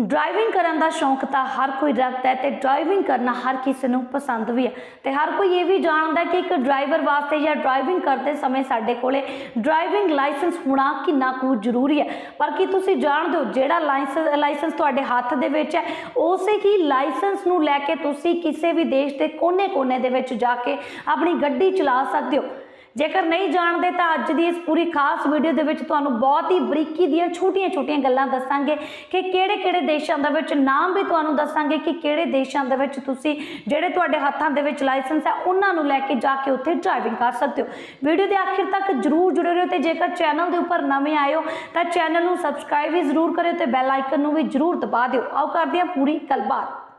Driving ਕਰਨ ਦਾ ਸ਼ੌਂਕ ਤਾਂ ਹਰ ਕੋਈ ਰੱਖਦਾ ਹੈ ਤੇ ਡਰਾਈਵਿੰਗ ਕਰਨਾ ਹਰ ਕਿਸੇ ਨੂੰ ਪਸੰਦ ਵੀ ਹੈ। ਤੇ ਹਰ ਕੋਈ ਇਹ ਵੀ ਜਾਣਦਾ ਕਿ ਇੱਕ ਡਰਾਈਵਰ ਵਾਸਤੇ ਜਾਂ ਡਰਾਈਵਿੰਗ ਕਰਦੇ ਸਮੇਂ ਸਾਡੇ ਕੋਲੇ ਡਰਾਈਵਿੰਗ ਲਾਇਸੈਂਸ ਹੋਣਾ ਕਿੰਨਾ ਕੁ ਜ਼ਰੂਰੀ ਹੈ। ਪਰ ਕੀ ਤੁਸੀਂ ਜਾਣਦੇ ਹੋ ਜਿਹੜਾ ਲਾਇਸੈਂਸ ਲਾਇਸੈਂਸ ਤੁਹਾਡੇ ਹੱਥ ਦੇ ਵਿੱਚ ਹੈ, ਉਸੇ ਹੀ ਲਾਇਸੈਂਸ ਨੂੰ ਲੈ ਕੇ ਤੁਸੀਂ ਕਿਸੇ ਵੀ ਦੇਸ਼ ਦੇ ਕੋਨੇ-ਕੋਨੇ ਦੇ ਵਿੱਚ ਜਾ ਕੇ ਆਪਣੀ ਗੱਡੀ ਚਲਾ ਸਕਦੇ ਹੋ। ਜੇਕਰ ਨਹੀਂ ਜਾਣਦੇ ਤਾਂ ਅੱਜ ਦੀ ਇਸ ਪੂਰੀ ਖਾਸ ਵੀਡੀਓ ਦੇ ਵਿੱਚ ਤੁਹਾਨੂੰ ਬਹੁਤ ਹੀ ਬਰੀਕੀ ਦੀਆਂ ਛੋਟੀਆਂ-ਛੋਟੀਆਂ ਗੱਲਾਂ ਦੱਸਾਂਗੇ ਕਿ ਕਿਹੜੇ-ਕਿਹੜੇ ਦੇਸ਼ਾਂ ਦੇ ਵਿੱਚ ਨਾਮ ਵੀ ਤੁਹਾਨੂੰ ਦੱਸਾਂਗੇ ਕਿ ਕਿਹੜੇ ਦੇਸ਼ਾਂ ਦੇ ਵਿੱਚ ਤੁਸੀਂ ਜਿਹੜੇ ਤੁਹਾਡੇ ਹੱਥਾਂ ਦੇ ਵਿੱਚ ਲਾਇਸੈਂਸ ਹੈ, ਉਹਨਾਂ ਨੂੰ ਲੈ ਕੇ ਜਾ ਕੇ ਉੱਥੇ ਡਰਾਈਵਿੰਗ ਕਰ ਸਕਦੇ ਹੋ। ਵੀਡੀਓ ਦੇ ਆਖਿਰ ਤੱਕ ਜਰੂਰ ਜੁੜੇ ਰਹੋ ਤੇ ਜੇਕਰ ਚੈਨਲ ਦੇ ਉੱਪਰ ਨਵੇਂ ਆਏ ਹੋ ਤਾਂ ਚੈਨਲ ਨੂੰ ਸਬਸਕ੍ਰਾਈਬ ਵੀ ਜ਼ਰੂਰ ਕਰਿਓ ਤੇ ਬੈਲ ਆਈਕਨ ਨੂੰ ਵੀ ਜਰੂਰ ਦਬਾ ਦਿਓ। ਆਓ ਕਰਦੇ ਹਾਂ ਪੂਰੀ ਗੱਲਬਾਤ।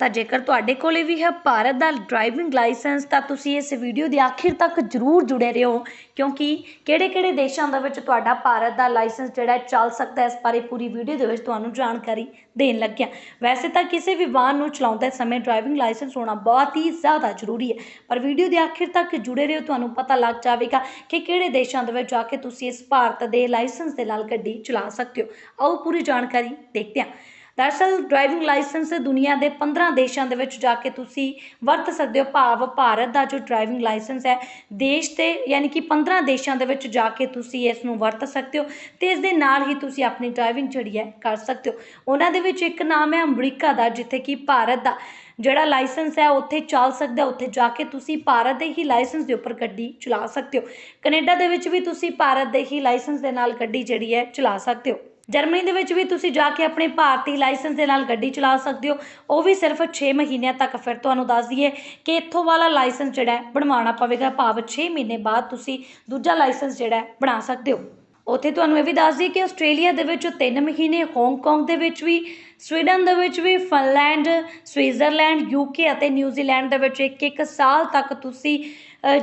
ਤਾਂ ਜੇਕਰ ਤੁਹਾਡੇ ਕੋਲ ਵੀ ਹੈ ਭਾਰਤ ਦਾ ਡਰਾਈਵਿੰਗ ਲਾਇਸੈਂਸ ਤਾਂ ਤੁਸੀਂ ਇਸ ਵੀਡੀਓ ਦੇ ਆਖਿਰ ਤੱਕ ਜਰੂਰ ਜੁੜੇ ਰਹੋ, ਕਿਉਂਕਿ ਕਿਹੜੇ-ਕਿਹੜੇ ਦੇਸ਼ਾਂ ਦੇ ਵਿੱਚ ਤੁਹਾਡਾ ਭਾਰਤ ਦਾ ਲਾਇਸੈਂਸ ਜਿਹੜਾ ਚੱਲ ਸਕਦਾ ਇਸ ਬਾਰੇ ਪੂਰੀ ਵੀਡੀਓ ਦੇ ਵਿੱਚ ਤੁਹਾਨੂੰ ਜਾਣਕਾਰੀ ਦੇਣ ਲੱਗਿਆ। ਵੈਸੇ ਤਾਂ ਕਿਸੇ ਵੀ ਵਾਹਨ ਨੂੰ ਚਲਾਉਂਦੇ ਸਮੇਂ ਡਰਾਈਵਿੰਗ ਲਾਇਸੈਂਸ ਹੋਣਾ ਬਹੁਤ ਹੀ ਜ਼ਿਆਦਾ ਜ਼ਰੂਰੀ ਹੈ, ਪਰ ਵੀਡੀਓ ਦੇ ਆਖਿਰ ਤੱਕ ਜੁੜੇ ਰਹੋ, ਤੁਹਾਨੂੰ ਪਤਾ ਲੱਗ ਜਾਵੇਗਾ ਕਿ ਕਿਹੜੇ ਦੇਸ਼ਾਂ ਦੇ ਵਿੱਚ ਜਾ ਕੇ ਤੁਸੀਂ ਇਸ ਭਾਰਤ ਦੇ ਲਾਇਸੈਂਸ ਦੇ ਨਾਲ ਗੱਡੀ ਚਲਾ ਸਕਦੇ ਹੋ। ਆਓ ਪੂਰੀ ਜਾਣਕਾਰੀ ਦੇਖਦੇ ਹਾਂ। ਦਰਅਸਲ ਡਰਾਈਵਿੰਗ ਲਾਇਸੈਂਸ ਦੁਨੀਆ ਦੇ 15 ਦੇਸ਼ਾਂ ਦੇ ਵਿੱਚ ਜਾ ਕੇ ਤੁਸੀਂ ਵਰਤ ਸਕਦੇ ਹੋ। ਭਾਵ ਭਾਰਤ ਦਾ ਜੋ ਡਰਾਈਵਿੰਗ ਲਾਇਸੈਂਸ ਹੈ, ਦੇਸ਼ ਤੇ ਯਾਨੀ ਕਿ 15 ਦੇਸ਼ਾਂ ਦੇ ਵਿੱਚ ਜਾ ਕੇ ਤੁਸੀਂ ਇਸ ਨੂੰ ਵਰਤ ਸਕਦੇ ਹੋ ਤੇ ਇਸ ਦੇ ਨਾਲ ਹੀ ਤੁਸੀਂ ਆਪਣੀ ਡਰਾਈਵਿੰਗ ਜਿਹੜੀ ਹੈ ਕਰ ਸਕਦੇ ਹੋ। ਉਹਨਾਂ ਦੇ ਵਿੱਚ ਇੱਕ ਨਾਮ ਹੈ ਅਮਰੀਕਾ ਦਾ, ਜਿੱਥੇ ਕਿ ਭਾਰਤ ਦਾ ਜਿਹੜਾ ਲਾਇਸੈਂਸ ਹੈ ਉੱਥੇ ਚੱਲ ਸਕਦਾ ਉੱਥੇ ਜਾ ਕੇ ਤੁਸੀਂ ਭਾਰਤ ਦੇ ਹੀ ਲਾਇਸੈਂਸ ਦੇ ਉੱਪਰ ਗੱਡੀ ਚਲਾ ਸਕਦੇ ਹੋ। ਕੈਨੇਡਾ ਦੇ ਵਿੱਚ ਵੀ ਤੁਸੀਂ ਭਾਰਤ ਦੇ ਹੀ ਲਾਇਸੈਂਸ ਦੇ ਨਾਲ ਗੱਡੀ ਜਿਹੜੀ ਹੈ ਚਲਾ ਸਕਦੇ ਹੋ। ਜਰਮਨੀ ਦੇ ਵਿੱਚ ਵੀ ਤੁਸੀਂ ਜਾ ਕੇ ਆਪਣੇ ਭਾਰਤੀ ਲਾਇਸੈਂਸ ਦੇ ਨਾਲ ਗੱਡੀ ਚਲਾ ਸਕਦੇ ਹੋ। ਉਹ ਵੀ ਸਿਰਫ 6 ਮਹੀਨਿਆਂ ਤੱਕ। ਫਿਰ ਤੁਹਾਨੂੰ ਦੱਸ ਦਈਏ ਕਿ ਇੱਥੋਂ ਵਾਲਾ ਲਾਇਸੈਂਸ ਜਿਹੜਾ ਬਣਵਾਉਣਾ ਪਵੇਗਾ। ਭਾਵ 6 ਮਹੀਨੇ ਬਾਅਦ ਤੁਸੀਂ ਦੂਜਾ ਲਾਇਸੈਂਸ ਜਿਹੜਾ ਬਣਾ ਸਕਦੇ ਹੋ। ਉੱਥੇ ਤੁਹਾਨੂੰ ਇਹ ਵੀ ਦੱਸ ਦਈਏ ਕਿ ਆਸਟ੍ਰੇਲੀਆ ਦੇ ਵਿੱਚ 3 ਮਹੀਨੇ ਹਾਂਗਕਾਂਗ ਦੇ ਵਿੱਚ ਵੀ, ਸਵੀਡਨ ਦੇ ਵਿੱਚ ਵੀ, ਫਿਨਲੈਂਡ, ਸਵਿਟਜ਼ਰਲੈਂਡ ਯੂਕੇ ਅਤੇ ਨਿਊਜ਼ੀਲੈਂਡ ਦੇ ਵਿੱਚ ਇੱਕ ਇੱਕ ਸਾਲ ਤੱਕ ਤੁਸੀਂ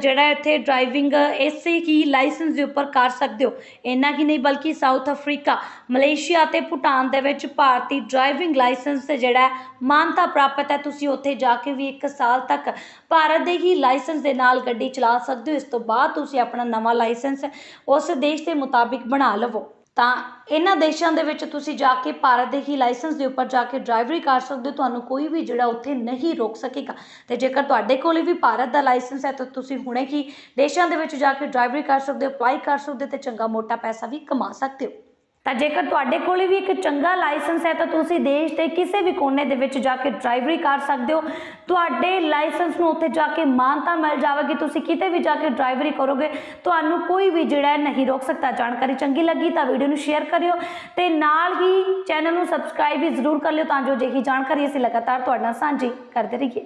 ਜਿਹੜਾ ਇੱਥੇ ਡਰਾਈਵਿੰਗ ਇਸੇ ਹੀ ਲਾਇਸੈਂਸ ਦੇ ਉੱਪਰ ਕਰ ਸਕਦੇ ਹੋ। ਇੰਨਾ ਹੀ ਨਹੀਂ, ਬਲਕਿ ਸਾਊਥ ਅਫਰੀਕਾ ਮਲੇਸ਼ੀਆ ਅਤੇ ਭੂਟਾਨ ਦੇ ਵਿੱਚ ਭਾਰਤੀ ਡਰਾਈਵਿੰਗ ਲਾਇਸੈਂਸ ਜਿਹੜਾ ਮਾਨਤਾ ਪ੍ਰਾਪਤ ਹੈ, ਤੁਸੀਂ ਉੱਥੇ ਜਾ ਕੇ ਵੀ ਇੱਕ ਸਾਲ ਤੱਕ ਭਾਰਤ ਦੇ ਹੀ ਲਾਇਸੈਂਸ ਦੇ ਨਾਲ ਗੱਡੀ ਚਲਾ ਸਕਦੇ ਹੋ। ਇਸ ਤੋਂ ਬਾਅਦ ਤੁਸੀਂ ਆਪਣਾ ਨਵਾਂ ਲਾਇਸੈਂਸ ਉਸ ਦੇਸ਼ ਦੇ ਮੁਤਾਬਿਕ ਬਣਾ ਲਵੋ। ਤਾਂ ਇਹਨਾਂ ਦੇਸ਼ਾਂ ਦੇ ਵਿੱਚ ਤੁਸੀਂ ਜਾ ਕੇ ਭਾਰਤ ਦੇ ਹੀ ਲਾਇਸੈਂਸ ਦੇ ਉੱਪਰ ਜਾ ਕੇ ਡਰਾਈਵਰੀ ਕਰ ਸਕਦੇ ਹੋ, ਤੁਹਾਨੂੰ ਕੋਈ ਵੀ ਜਿਹੜਾ ਉੱਥੇ ਨਹੀਂ ਰੋਕ ਸਕੇਗਾ। ਅਤੇ ਜੇਕਰ ਤੁਹਾਡੇ ਕੋਲ ਵੀ ਭਾਰਤ ਦਾ ਲਾਇਸੈਂਸ ਹੈ, ਤਾਂ ਤੁਸੀਂ ਹੁਣੇ ਹੀ ਦੇਸ਼ਾਂ ਦੇ ਵਿੱਚ ਜਾ ਕੇ ਡਰਾਈਵਰੀ ਕਰ ਸਕਦੇ ਹੋ, ਅਪਲਾਈ ਕਰ ਸਕਦੇ ਹੋ ਅਤੇ ਚੰਗਾ ਮੋਟਾ ਪੈਸਾ ਵੀ ਕਮਾ ਸਕਦੇ ਹੋ। ਤਾਂ ਜੇਕਰ ਤੁਹਾਡੇ ਕੋਲ ਵੀ ਇੱਕ ਚੰਗਾ ਲਾਇਸੈਂਸ ਹੈ ਤਾਂ ਤੁਸੀਂ ਦੇਸ਼ ਦੇ ਕਿਸੇ ਵੀ ਕੋਨੇ ਦੇ ਵਿੱਚ ਜਾ ਕੇ ਡਰਾਈਵਰੀ ਕਰ ਸਕਦੇ ਹੋ। ਤੁਹਾਡੇ ਲਾਇਸੈਂਸ ਨੂੰ ਉੱਥੇ ਜਾ ਕੇ ਮਾਨਤਾ ਮਿਲ ਜਾਵੇਗੀ। ਤੁਸੀਂ ਕਿਤੇ ਵੀ ਜਾ ਕੇ ਡਰਾਈਵਰੀ ਕਰੋਗੇ, ਤੁਹਾਨੂੰ ਕੋਈ ਵੀ ਜਿਹੜਾ ਨਹੀਂ ਰੋਕ ਸਕਦਾ। ਜਾਣਕਾਰੀ ਚੰਗੀ ਲੱਗੀ ਤਾਂ ਵੀਡੀਓ ਨੂੰ ਸ਼ੇਅਰ ਕਰਿਓ ਤੇ ਨਾਲ ਹੀ ਚੈਨਲ ਨੂੰ ਸਬਸਕ੍ਰਾਈਬ ਵੀ ਜ਼ਰੂਰ ਕਰ ਲਿਓ ਤਾਂ ਜੋ ਜਿਹੀ ਜਾਣਕਾਰੀ ਅਸੀਂ ਲਗਾਤਾਰ ਤੁਹਾਡੇ ਨਾਲ ਸਾਂਝੀ ਕਰਦੇ ਰਹੀਏ।